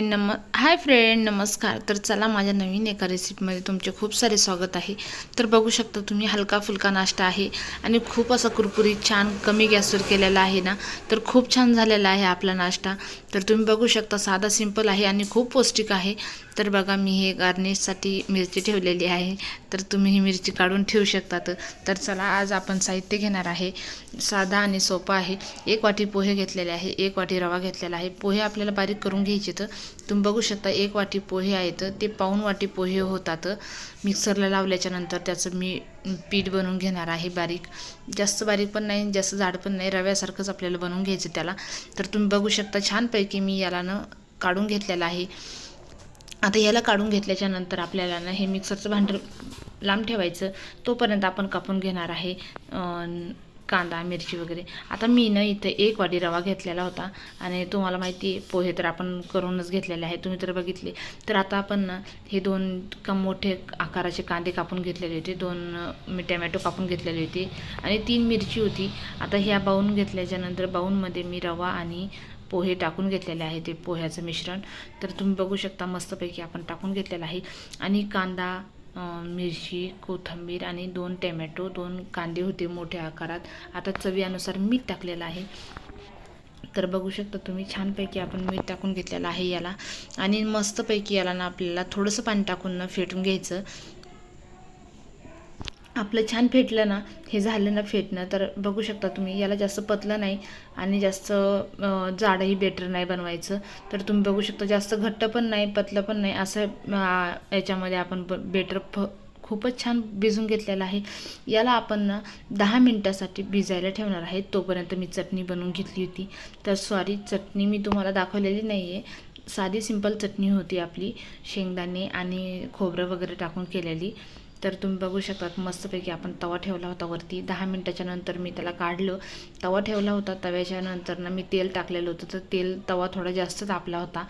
नम hi friend नमस्कार. तर चला माझ्या नवीन एका रेसिपीमध्ये तुमचे खूप सारे स्वागत आहे. तर बघू शकता तुम्ही हलका फुलका नाश्ता आहे आणि खूप असा कुरकुरी छान कमी गॅसवर केलेला आहे ना? तर खूप छान झालेला आहे आपला नाश्ता. तर तुम्ही बघू शकता साधा सिंपल आहे आणि खूप पौष्टिक आहे. तर बघा मी हे गार्निशसाठी मिरची ठेवलेली आहे. तर तुम्ही ही मिरची काढून ठेवू शकतात. तर चला आज आपण साहित्य घेणार आहे. साधा आणि सोपा आहे. एक वाटी पोहे घेतलेले आहे. एक वाटी रवा घेतलेला आहे. पोहे आपल्याला बारीक करून घ्यायचे तर तुम्ही बघू शकता एक वाटी पोहे आहेत ते पाऊन वाटी पोहे होतात. मिक्सरला लावल्याच्या नंतर त्याचं मी पीठ बनवून घेणार आहे बारीक. जास्त बारीक पण नाही जास्त जाड पण नाही रव्यासारखंच आपल्याला बनवून घ्यायचं त्याला. तर तुम्ही बघू शकता छानपैकी मी याला न काढून घेतलेलं आहे. आता याला काढून घेतल्याच्या नंतर आपल्याला ना हे मिक्सरचं भांडं लांब ठेवायचं तोपर्यंत आपण कापून घेणार आहे कांदा मिरची वगैरे. आता मी ना इथं एक वाटी रवा घेतलेला होता आणि तुम्हाला माहिती आहे पोहे तर आपण करूनच घेतलेले आहे तुम्ही तर बघितले. तर आता आपण ना हे दोन का मोठे आकाराचे कांदे कापून घेतलेले होते. दोन मी टमॅटो कापून घेतलेले होते आणि तीन मिरची होती. आता ह्या बाऊन घेतल्याच्या नंतर बाऊनमध्ये मी रवा आणि पोहे टाकून घेतलेले आहे ते पोह्याचं मिश्रण. तर तुम्ही बघू शकता मस्तपैकी आपण टाकून घेतलेलं आहे. आणि कांदा मिरची कोथिंबीर आणि दोन टॅमॅटो दोन कांदे होते मोठ्या आकारात. आता चवीनुसार मीठ टाकलेलं आहे. तर बघू शकता तुम्ही छानपैकी आपण मीठ टाकून घेतलेलं आहे याला. आणि मस्तपैकी याला ना आपल्याला थोडंसं पाणी टाकून ना फेटून घ्यायचं. आपलं छान फेटलं ना हे झालं ना फेटणं तर बघू शकता तुम्ही याला जास्त पतलं नाही आणि जास्त जाडंही बेटर नाही बनवायचं. तर तुम्ही बघू शकता जास्त घट्ट पण नाही पतलं पण नाही असं याच्यामध्ये आपण बेटर फ खूपच छान भिजून घेतलेलं आहे. याला आपण ना दहा मिनटासाठी भिजायला ठेवणार आहे. तोपर्यंत मी चटणी बनवून घेतली होती. तर सॉरी चटणी मी तुम्हाला दाखवलेली नाही आहे साधी सिंपल चटणी होती आपली शेंगदाणे आणि खोबरं वगैरे टाकून केलेली. तर तुम्ही बघू शकतात मस्तपैकी आपण तवा ठेवला होता वरती. दहा मिनटाच्या नंतर मी त्याला काढलं. तवा ठेवला होता तव्याच्या नंतर ना मी तेल टाकलेलं होतं. तर तेल तवा थोडा जास्त तापला होता.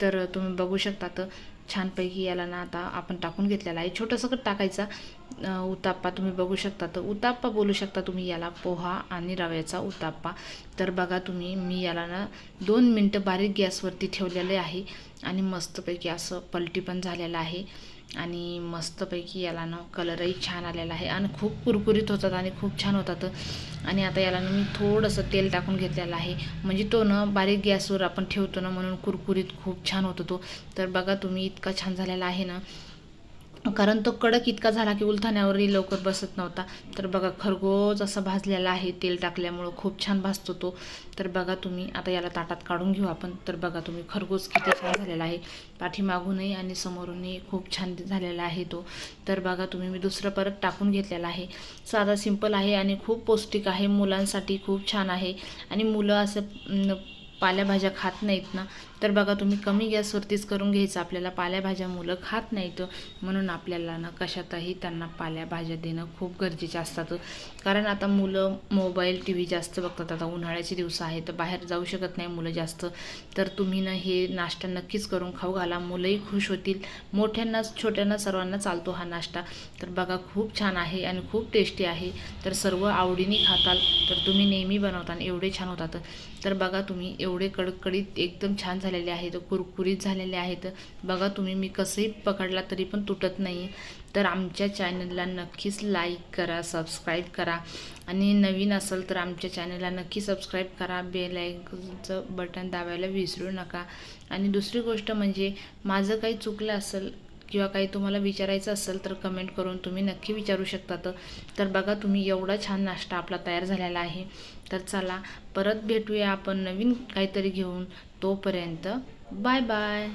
तर तुम्ही बघू शकता तर छानपैकी याला ना आता आपण टाकून घेतलेला आहे. छोटंसं टाकायचा. उताप्पा तुम्ही बघू शकता. तर उताप्पा बोलू शकता तुम्ही याला पोहा आणि रव्याचा उताप्पा तर बघा तुम्ही मी याला ना दोन मिनटं बारीक गॅसवरती ठेवलेले आहे. आणि मस्तपैकी असं पलटी पण झालेलं आहे. आणि मस्तपैकी याला ना कलरही छान आलेला आहे. आणि खूप कुरकुरीत होतात आणि खूप छान होतात. आणि आता याला ना मी थोडंसं तेल टाकून घेतलेलं आहे. म्हणजे तो ना बारीक गॅसवर आपण ठेवतो ना म्हणून कुरकुरीत खूप छान होतो तो. तर बघा तुम्ही इतका छान झालेला आहे ना. कारण तो कडक इतका झाला की उलथाण्यावरही लवकर बसत नव्हता. तर बघा खरगोज असा भाजलेला आहे तेल टाकल्यामुळं खूप छान भाजतो तो. तर बघा तुम्ही आता याला ताटात काढून घेऊ आपण. तर बघा तुम्ही खरगोज किती छान झालेला आहे. पाठीमागूनही आणि समोरूनही खूप छान झालेला आहे तो. तर बघा तुम्ही मी दुसरं परत टाकून घेतलेला आहे. साधा सिंपल आहे आणि खूप पौष्टिक आहे. मुलांसाठी खूप छान आहे. आणि मुलं असं पालेभाज्या खात नाहीत ना तर बघा तुम्ही कमी गॅसवरतीच करून घ्यायचं. आपल्याला पालेभाज्या मुलं खात नाहीत. म्हणून आपल्याला ना कशातही त्यांना पालेभाज्या देणं खूप गरजेचे असतात कारण आता मुलं मोबाईल टी व्ही जास्त बघतात. आता उन्हाळ्याचे दिवस आहे तर बाहेर जाऊ शकत नाही मुलं जास्त. तर तुम्ही ना हे नाश्ता नक्कीच करून खाऊ घाला. मुलंही खुश होतील. मोठ्यांना छोट्यांना सर्वांना चालतो हा नाश्ता. तर बघा खूप छान आहे आणि खूप टेस्टी आहे. तर सर्व आवडीने खाताल. तर तुम्ही नेहमी बनवता एवढे छान होतात. तर बघा तुम्ही एवढे कडकडीत एकदम छान झालेले आहेत कुरकुरीत झालेले आहेत. बघा तुम्ही मी कसंही पकडला तरी पण तुटत नाही तर आमच्या चॅनलला नक्कीच लाईक करा सबस्क्राईब करा. आणि नवीन असेल तर आमच्या चॅनलला नक्की सबस्क्राईब करा. बेल बटन दाबायला विसरू नका. आणि दुसरी गोष्ट म्हणजे माझं काही चुकलं असेल किंवा काही तुम्हाला विचारायचं असेल तर कमेंट करून तुम्ही नक्की विचारू शकतात तर. बघा तुम्ही एवढा छान नाश्ता आपला तयार झालेला आहे. तर चला परत भेटूया आपण नवीन काहीतरी घेऊन. तोपर्यंत बाय बाय